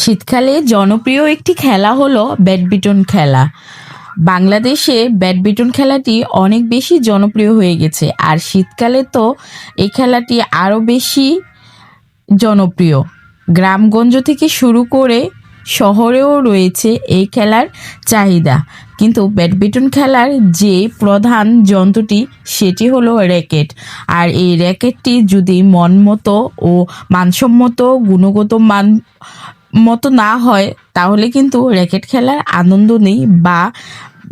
শীতকালে জনপ্রিয় একটি খেলা হলো ব্যাডমিন্টন খেলা। বাংলাদেশে ব্যাডমিন্টন খেলাটি অনেক বেশি জনপ্রিয় হয়ে গেছে, আর শীতকালে তো এই খেলাটি আরও বেশি জনপ্রিয়। গ্রামগঞ্জ থেকে শুরু করে শহরেও রয়েছে এই খেলার চাহিদা, কিন্তু ব্যাডমিন্টন খেলার যে প্রধান যন্ত্রটি সেটি হলো র্যাকেট। আর এই র্যাকেটটি যদি মন মতো ও মানসম্মত, গুণগত মান মতো না হয়, তাহলে কিন্তু র্যাকেট খেলার আনন্দ নেই বা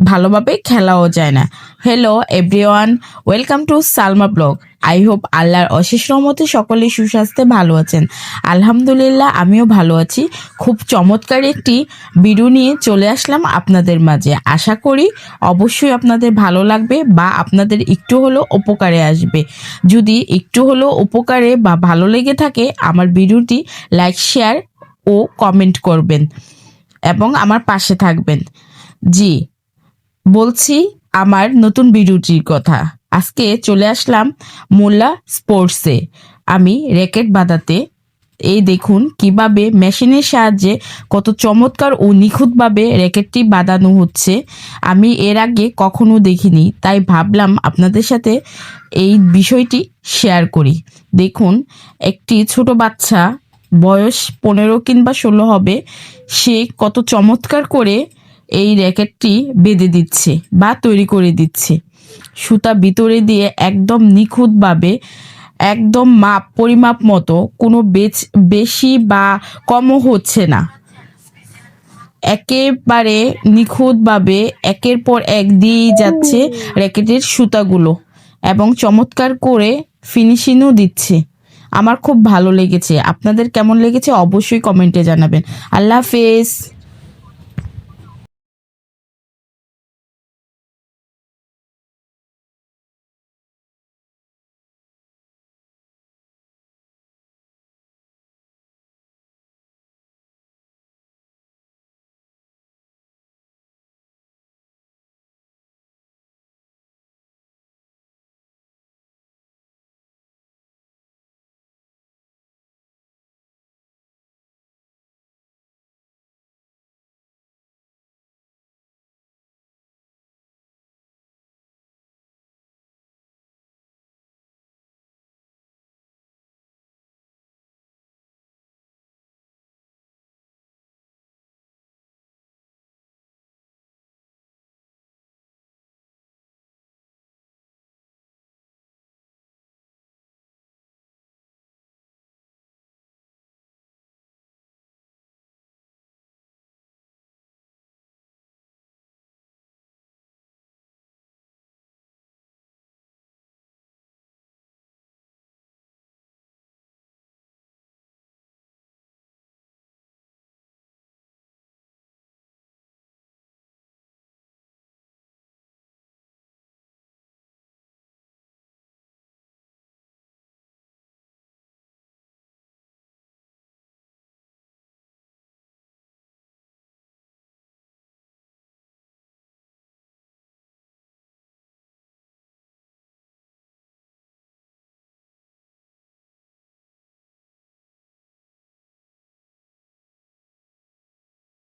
ভালোভাবে খেলাও যায় না। Hello everyone welcome to Salma blog I hope আল্লাহর অশেষ রহমতে সকলে সুস্বাস্থ্যে ভালো আছেন। আলহামদুলিল্লাহ, আমিও ভালো আছি। খুব চমৎকার একটি ভিডিও নিয়ে চলে আসলাম আপনাদের মাঝে। আশা করি অবশ্যই আপনাদের ভালো লাগবে বা আপনাদের একটু হলেও উপকারে আসবে। যদি একটু হলেও উপকারে বা ভালো লেগে থাকে, আমার ভিডিওটি লাইক শেয়ার ও কমেন্ট করবেন এবং আমার পাশে থাকবেন। জি, বলছি আমার নতুন ভিডিওটির কথা। আজকে চলে আসলাম মোল্লা স্পোর্টসে আমি র্যাকেট বাঁধাতে। এই দেখুন কীভাবে মেশিনের সাহায্যে কত চমৎকার ও নিখুঁতভাবে র্যাকেটটি বাঁধানো হচ্ছে। আমি এর আগে কখনো দেখিনি, তাই ভাবলাম আপনাদের সাথে এই বিষয়টি শেয়ার করি। দেখুন, একটি ছোট বাচ্চা বয়স পনেরো কিংবা ষোলো হবে, সে কত চমৎকার করে এই র্যাকেটটি বেঁধে দিচ্ছে বা তৈরি করে দিচ্ছে। সুতা ভিতরে দিয়ে একদম নিখুঁতভাবে, একদম মাপ, পরিমাপ মতো কোনো বেচ, বেশি বা কমও হচ্ছে না। একেবারে নিখুঁতভাবে একের পর এক দিয়েই যাচ্ছে র্যাকেটের সুতাগুলো এবং চমৎকার করে ফিনিশিংও দিচ্ছে। আমার খুব ভালো লেগেছে। আপনাদের কেমন লেগেছে অবশ্যই কমেন্টে জানাবেন। আল্লাহ হাফেজ।